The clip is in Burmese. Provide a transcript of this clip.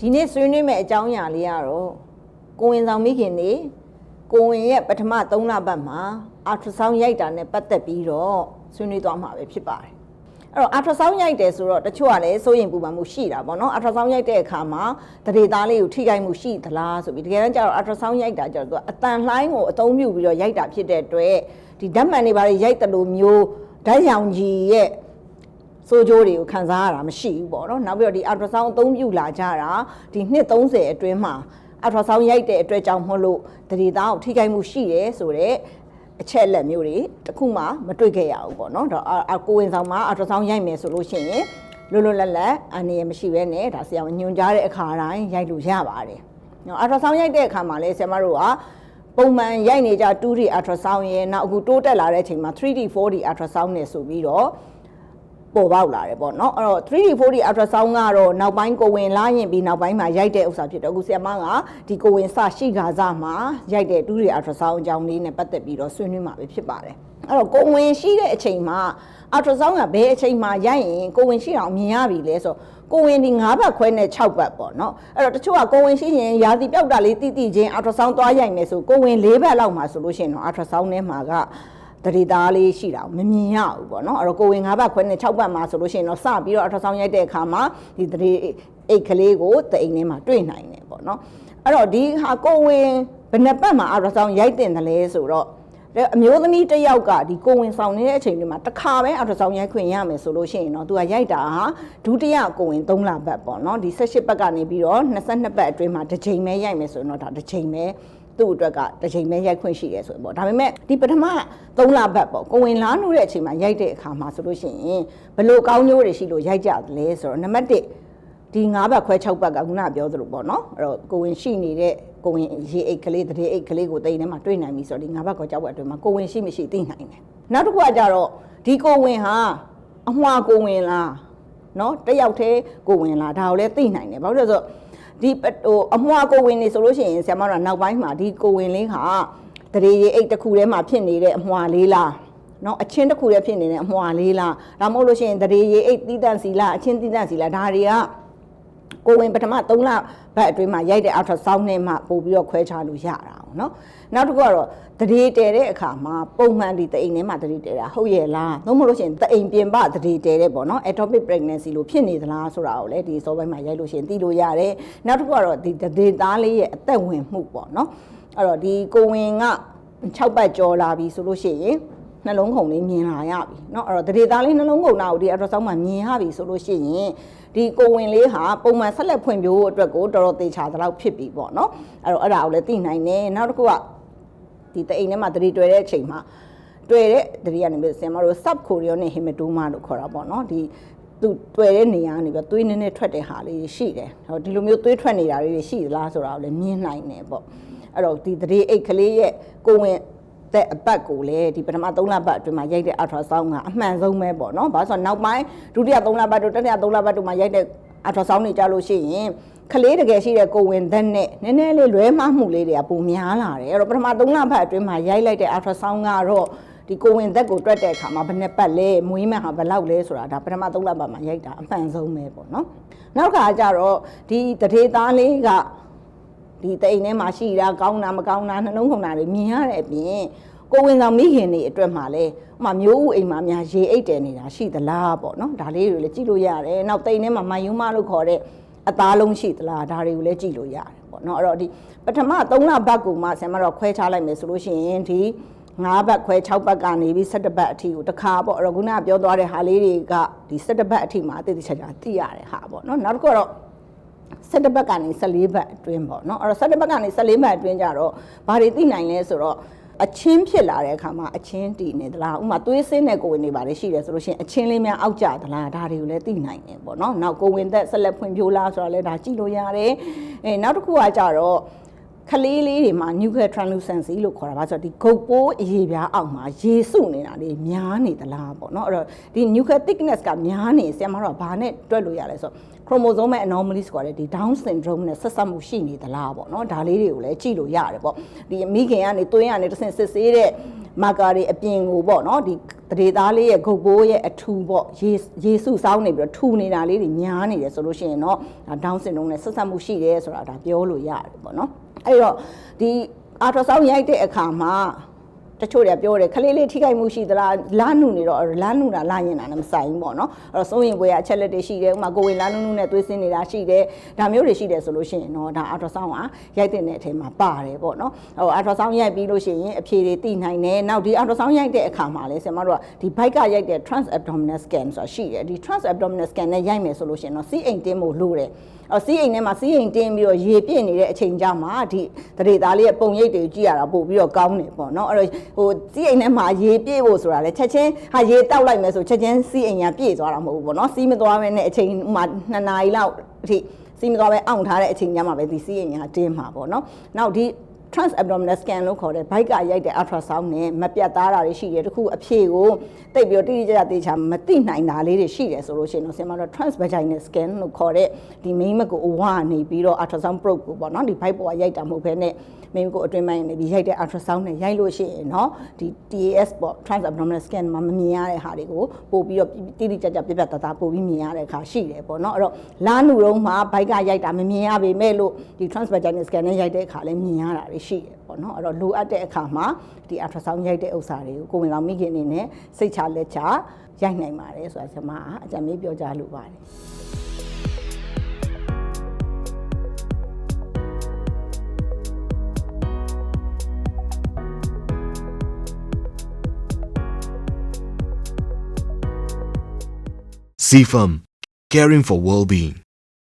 ဒီနေ့ဆွေးနွေးမယ့်အကြောင်းအရာလေးကတော့ကိုဝင်ဆောင်မိခင်နေကိုဝင်ရဲ့ပထမ3လပတ်မှာအာထရဆောင်းရိုက်တာနဲ့ပတ်သက်ပြီးတော့ဆွေးနွေးသွားမှာပဲဖြစ်ပါတယ်အဲ့တော့အာထရဆောင်းရိုက်တယ်ဆိုတော့တချို့ကလည်းစိုးရင်ပူပန်မှုရှိတာပေါ့နော်အာထရဆောင်းရိုက်တဲ့အခါမှာတရေသားလေးကိုထိခိုက်မှုရှိသလားဆိုပြီးတကယ်တမ်းကျတော့အာထရဆောင်းရိုက်တာကျတော့သူကအတန်လှိုင်းကိုအသုံးပြုပြီးတော့ရိုက်တာဖြစ်တဲ့အတွက်ဒီဓာတ်မှန်တွေဘာတွေရိုက်တယ်လို့မျိုးဓာတ်ရောင်ကြီးရဲ့ ဆိုကြိုးတွေကိုခံစားရတာမရှိဘူးပေါ့နော်နောက်ပြီးတော့ဒီ ultrasound အသုံးပြုလာကြတာဒီနှစ်30အတွင်းမှာ ultrasound ရိုက်တဲ့အတွက်ကြောင့်မဟုတ်လို့တတိသားကိုထိခိုက်မှုရှိတယ်ဆိုတော့အချက်အလက်မျိုးတွေတခုမှမတွေ့ခဲ့ရဘူးပေါ့နော်ဒါအာကိုဝင်ဆောင်မှာ ultrasound ရိုက်မယ်ဆိုလို့ရှိရင်လွတ်လွတ်လပ်လပ်အနေရမရှိဘဲနဲ့ဒါဆရာညွှန်ကြားတဲ့အခါတိုင်းရိုက်လို့ရပါတယ်နော် ultrasound ရိုက်တဲ့အခါမှာလည်းဆရာမတို့ကပုံမှန်ရိုက်နေကြ 2D ultrasound ရဲ့နောက်အခုတိုးတက်လာတဲ့အချိန်မှာ 3D 4D ultrasound နဲ့ဆိုပြီးတော့ ပေါ်ပေါက်လာတယ်ပေါ့နော်အဲ့တော့ 3D 4D ultrasound ကတော့နောက်ပိုင်းကိုဝင်လာရင်ပြီးနောက်ပိုင်းမှာရိုက်တဲ့ဥစ္စာဖြစ်တယ်အခုဆရာမကဒီကိုဝင်စရှိခါစားမှာရိုက်တဲ့ 2D ultrasound အကြောင်းလေးနဲ့ပတ်သက်ပြီးတော့ဆွေးနွေးမှာပဲဖြစ်ပါတယ်အဲ့တော့ကိုဝင်ရှိတဲ့အချိန်မှာ ultrasound ကဘယ်အချိန်မှာရိုက်ရင်ကိုဝင်ရှိအောင်မြင်ရပြီလဲဆိုကိုဝင်ဒီ9ဘတ်ခွဲနဲ့6ဘတ်ပေါ့နော်အဲ့တော့တချို့ကကိုဝင်ရှိရင်ရာသီပြောက်တာလေးတိတိချင်း ultrasound သွားရိုက်မယ်ဆိုကိုဝင်4ဘတ်လောက်မှာဆိုလို့ရှိရင်တော့ ultrasound ထဲမှာက တရေသားလေးရှိတာကိုမမြင်ရဘူးပေါ့နော်အဲ့တော့ကိုဝင်၅ဘတ်ခွဲနဲ့6ဘတ်မှာဆိုလို့ရှိရင်တော့စပြီးတော့အထဆောင်းရိုက်တဲ့အခါမှာဒီတရေအိတ်ကလေးကိုတအိမ်ထဲမှာတွေ့နိုင်တယ်ပေါ့နော်အဲ့တော့ဒီဟာကိုဝင်ဘယ်နှပတ်မှာအထဆောင်းရိုက်တင်တယ်လဲဆိုတော့အမျိုးသမီးတစ်ယောက်ကဒီကိုဝင်ဆောင်နေတဲ့အချိန်တွေမှာတစ်ခါပဲအထဆောင်းရိုက်ခွင့်ရမယ်ဆိုလို့ရှိရင်တော့သူကရိုက်တာဟာဒုတိယကိုဝင်3လပတ်ပေါ့နော်ဒီ18ပတ်ကနေပြီးတော့22ပတ်အတွင်းမှာတစ်ချိန်ပဲရိုက်မယ်ဆိုရင်တော့ဒါတစ်ချိန်ပဲ သူ့အတွက်ကတစ်ချိန်ပဲရိုက်ခွင့်ရှိရဲဆိုရင်ပေါ့ဒါပေမဲ့ဒီပထမ3လပတ်ပေါ့ကိုဝင်လာနှုတ်တဲ့အချိန်မှာရိုက်တဲ့အခါမှာဆိုလို့ရှိရင်ဘလို့ကောင်းကျိုးတွေရှိလို့ရိုက်ကြတယ်လဲဆိုတော့နံပါတ်1ဒီ9ဘတ်ခွဲ6ဘတ်ကခုနပြောသလိုပေါ့နော်အဲ့တော့ကိုဝင်ရှိနေတဲ့ကိုဝင်ရေအိတ်ကလေးတရေအိတ်ကလေးကိုတိန်ထဲမှာတွေ့နိုင်ပြီဆိုတော့ဒီ9ဘတ်ခွဲ6ဘတ်အတွင်းမှာကိုဝင်ရှိမရှိသိနိုင်တယ်နောက်တစ်ခုကကြတော့ဒီကိုဝင်ဟာအမွှာကိုဝင်လားနော်တယောက်တည်းကိုဝင်လားဒါကိုလည်းသိနိုင်တယ်ဘာလို့လဲဆိုတော့ ဒီဟိုအမွှာကိုဝင်နေဆိုလို့ရှိရင်ဆရာမတို့ကနောက်ပိုင်းမှာဒီကိုဝင်လေးဟာတရေရေအိတ်တစ်ခုထဲမှာဖြစ်နေတဲ့အမွှာလေးလားနော်အချင်းတစ်ခုတည်းဖြစ်နေတဲ့အမွှာလေးလားဒါမှမဟုတ်လို့ရှိရင်တရေရေအိတ်တီးတန့်စီလားအချင်းတီးတန့်စီလားဒါတွေကကိုဝင်ပထမ3လဘက်အတွင်းမှာရိုက်တဲ့ ultrasound နဲ့မှပို့ပြီးတော့ခွဲခြားလို့ရတာ အောင်နော်နောက်တစ်ခုကတော့တရေတဲတဲ့အခါမှာပုံမှန်ဒီတအိမ်ထဲမှာတရေတဲတာဟုတ်ရဲ့လားသို့မဟုတ်လို့ရှိရင်တအိမ်ပြင်ပတရေတဲတဲ့ပေါ့နော် ectopic pregnancy လို့ဖြစ်နေသလားဆိုတာကိုလည်းဒီစောပိုင်းမှာရိုက်လို့ရှိရင်သိလို့ရတယ်နောက်တစ်ခုကတော့ဒီတရေသားလေးရဲ့အသက်ဝင်မှုပေါ့နော်အဲ့တော့ဒီကိုဝင်က6ပတ်ကျော်လာပြီဆိုလို့ရှိရင် နှလုံးခုန်လေးမြင်လာရပြီเนาะအဲ့တော့တရေသားလေးနှလုံးခုန်တာကိုဒီ ultrasound မှာမြင်ရပြီဆိုလို့ရှိရင်ဒီကိုဝင်လေးဟာပုံမှန်ဆက်လက်ဖွံ့ဖြိုးဖို့အတွက်ကိုတော်တော်သေချာသလောက်ဖြစ်ပြီပေါ့เนาะအဲ့တော့အဲ့ဒါကိုလည်းသိနိုင်တယ်နောက်တစ်ခုကဒီတအိမ်ထဲမှာတရေတွေ့တဲ့အချိန်မှာတွေ့တဲ့တရေကနေပြီးဆင်မတို့ sub chorionic hematoma လို့ခေါ်တာပေါ့เนาะဒီသူတွေ့တဲ့နေရာကနေပြီးသွေးနည်းနည်းထွက်တဲ့ဟာလေးရှိတယ်ဟောဒီလိုမျိုးသွေးထွက်နေတာလေးတွေရှိသလားဆိုတာကိုလည်းမြင်နိုင်တယ်ပေါ့အဲ့တော့ဒီတရေအိတ်ကလေးရဲ့ကိုဝင် တဲ့အပတ်ကိုလည်းဒီပထမ3လပတ်အတွင်းမှာရိုက်တဲ့ ultrasound ကအမှန်ဆုံးပဲပေါ့နော်။ဘာလို့ဆိုတော့နောက်ပိုင်းဒုတိယ3လပတ်တို့တတိယ3လပတ်တို့မှာရိုက်တဲ့ ultrasound တွေကြားလို့ရှိရင်ကလေးတကယ်ရှိတဲ့ကိုဝင်သက်နဲ့နည်းနည်းလေးလွဲမှားမှုလေးတွေကပုံများလာတယ်။အဲ့တော့ပထမ3လပတ်အတွင်းမှာရိုက်လိုက်တဲ့ ultrasound ကတော့ဒီကိုဝင်သက်ကိုတွက်တဲ့အခါမှာဘယ်နှစ်ပတ်လဲမွေးမဲ့ဟာဘယ်လောက်လဲဆိုတာဒါပထမ3လပတ်မှာရိုက်တာအမှန်ဆုံးပဲပေါ့နော်။နောက်ခါကျတော့ဒီတထေသားလေးက ဒီတိမ်ထဲမှာရှိတာကောင်းတာမကောင်းတာနှလုံးခုန်တာတွေမြင်ရတဲ့အပြင်ကိုဝင်ဆောင်မိခင်တွေအတွက်မှာလဲဥမာမျိုးဦးအိမ်မှာများရေအိတ်တယ်နေတာရှိသလားပေါ့နော်ဒါလေးတွေလည်းကြည့်လို့ရတယ်နောက်တိမ်ထဲမှာမယုံမလို့ခေါ်တဲ့အသားလုံးရှိသလားဒါတွေကိုလည်းကြည့်လို့ရတယ်ပေါ့နော်အဲ့တော့ဒီပထမ3လဘတ်ကူမှဆင်မတော့ခွဲခြားလိုက်မယ်ဆိုလို့ရှိရင်ဒီ9ဘတ်ခွဲ6ဘတ်ကနေပြီး17ဘတ်အထိကိုတစ်ခါပေါ့အဲ့တော့ခုနကပြောသွားတဲ့ဟာလေးတွေကဒီ17ဘတ်အထိမှာအသေးသေးချာချာသိရတဲ့ဟာပေါ့နော်နောက်တစ်ခုကတော့ 17ဘတ်ကနေ14ဘတ်အတွင်းပေါ့နော်အဲ့တော့17ဘတ်ကနေ14ဘတ်အတွင်းကြတော့ဘာတွေသိနိုင်လဲဆိုတော့အချင်းဖြစ်လာတဲ့အခါမှာအချင်းတည်နေသလားဥမာသွေးစင်းတဲ့ကိုဝင်နေပါလေရှိတယ်ဆိုလို့ရှိရင်အချင်းလေးများအောက်ကျသလားဒါတွေကိုလည်းသိနိုင်တယ်ပေါ့နော်နောက်ကိုဝင်သက်ဆက်လက်ဖွံ့ဖြိုးလားဆိုတော့လည်းဒါကြည့်လို့ရတယ်အဲနောက်တစ်ခုကကြတော့ ခလေးလေးတွေမှာ nuclear translucency လို့ခေါ်တာပါဆိုတော့ဒီဂုတ်ပိုးအရေပြားအောက်မှာရေစုနေတာတွေများနေသလားပေါ့နော်အဲ့တော့ဒီ nuclear thickness ကများနေဆရာမတို့ကဘာနဲ့တွက်လို့ရလဲဆိုတော့ chromosomal anomalies ခေါ်တဲ့ဒီ down syndrome နဲ့ဆက်စပ်မှုရှိနေသလားပေါ့နော်ဒါလေးတွေကိုလည်းကြည့်လို့ရတယ်ပေါ့ဒီမိခင်ကနေသွေးကနေတစ်ဆင့်စစ်ဆေးတဲ့မာကာတွေအပြင်ကိုပေါ့နော်ဒီ တရေသားလေးရဲ့ဂုတ်ဘိုးရဲ့အထူပေါ့ရေရေစုစောင်းနေပြီးတော့ထူနေတာလေးတွေများနေတယ်ဆိုလို့ရှိရင်တော့ဒါ down syndrome နဲ့ဆက်စပ်မှုရှိတယ်ဆိုတာဒါပြောလို့ရတယ်ပေါ့နော်အဲ့တော့ဒီ ultrasound ရိုက်တဲ့အခါမှာ တချို့တွေကပြောတယ်ခလေးလေးထိခိုက်မှုရှိသလားလာနုနေတော့လာနုတာလာရင်တာနဲ့မဆိုင်ဘူးပေါ့နော်အဲ့တော့စိုးရင်ပွဲကအချက်လက်တွေရှိတယ်ဥပမာကိုယ်ဝင်လာနုနုနဲ့သွေးစင်းနေတာရှိတယ်ဒါမျိုးတွေရှိတယ်ဆိုလို့ရှိရင်တော့ဒါ ultrasound ကရိုက်တဲ့အထဲမှာပါတယ်ပေါ့နော်ဟို ultrasound ရိုက်ပြီးလို့ရှိရင်အဖြေတွေသိနိုင်တယ်နောက်ဒီ ultrasound ရိုက်တဲ့အခါမှာလည်းဆင်မတို့ကဒီ bike ကရိုက်တဲ့ trans abdominal scan ဆိုတာရှိတယ်ဒီ trans abdominal scan နဲ့ရိုက်မယ်ဆိုလို့ရှိရင်တော့စီးအိမ်တင်းဖို့လိုတယ်အော်စီးအိမ်ထဲမှာစီးအိမ်တင်းပြီးတော့ရေပြည့်နေတဲ့အချိန်ကြမှာဒီတရေသားလေးရဲ့ပုံရိပ်တွေကိုကြည့်ရတာပို့ပြီးတော့ကောင်းတယ်ပေါ့နော်အဲ့တော့ဟိုစီးအိမ်ထဲမှာရေပြည့်ဖို့ဆိုတာလေချက်ချင်းဟာရေတောက်လိုက်မယ်ဆိုချက်ချင်းစီးအိမ်ကပြည့်သွားတာမဟုတ်ဘူးပေါ့နော်စီးမသွားမဲနဲ့အချိန်ဥမာ2နာရီလောက်အထိစီးမသွားပဲအောင့်ထားတဲ့အချိန်ညမှာပဲဒီစီးအိမ်ကတင်းမှာပေါ့နော်နောက်ဒီ trans abdominal scan လို့ခေါ်တဲ့ဘိုက်ကရိုက်တဲ့ ultrasound နဲ့မပြတ်သားတာတွေရှိတယ်တခုအဖြေကိုတိတ်ပြီးတော့တိတိကျကျသေချာမသိနိုင်တာလေးတွေရှိတယ်ဆိုလို့ရှိရင်တော့ဆင်မတော့ trans vaginal scan လို့ခေါ်တဲ့ဒီမိန်းမကိုအဝနေပြီးတော့ ultrasound probe ကိုပေါ့နော်ဒီဘိုက်ပေါ်ကရိုက်တာမဟုတ်ဘဲနဲ့မိန်းမကိုအတွင်းပိုင်းနေပြီးရိုက်တဲ့ ultrasound နဲ့ရိုက်လို့ရှိရင်เนาะဒီ TAS ပေါ့ trans abdominal scan မှာမမြင်ရတဲ့ဟာတွေကိုပို့ပြီးတော့တိတိကျကျပြပြတသားပို့ပြီးမြင်ရတဲ့အခါရှိတယ်ပေါ့เนาะအဲ့တော့လာနုတုံးမှာဘိုက်ကရိုက်တာမမြင်ရပေမဲ့လို့ဒီ trans vaginal scan နဲ့ရိုက်တဲ့အခါလည်းမြင်ရတာတွေရှိတယ်ပေါ့နော်အဲ့တော့လိုအပ်တဲ့အခါမှာဒီ ultrasound ရိုက်တဲ့ဥစ္စာတွေကိုကိုယ်ဝင်ဆောင်မိခင်အနေနဲ့စိတ်ချလက်ချရိုက်နိုင်ပါတယ်ဆိုတာကျွန်မအကြံပေးပြောကြားလိုပါတယ် CFAM, caring for well-being.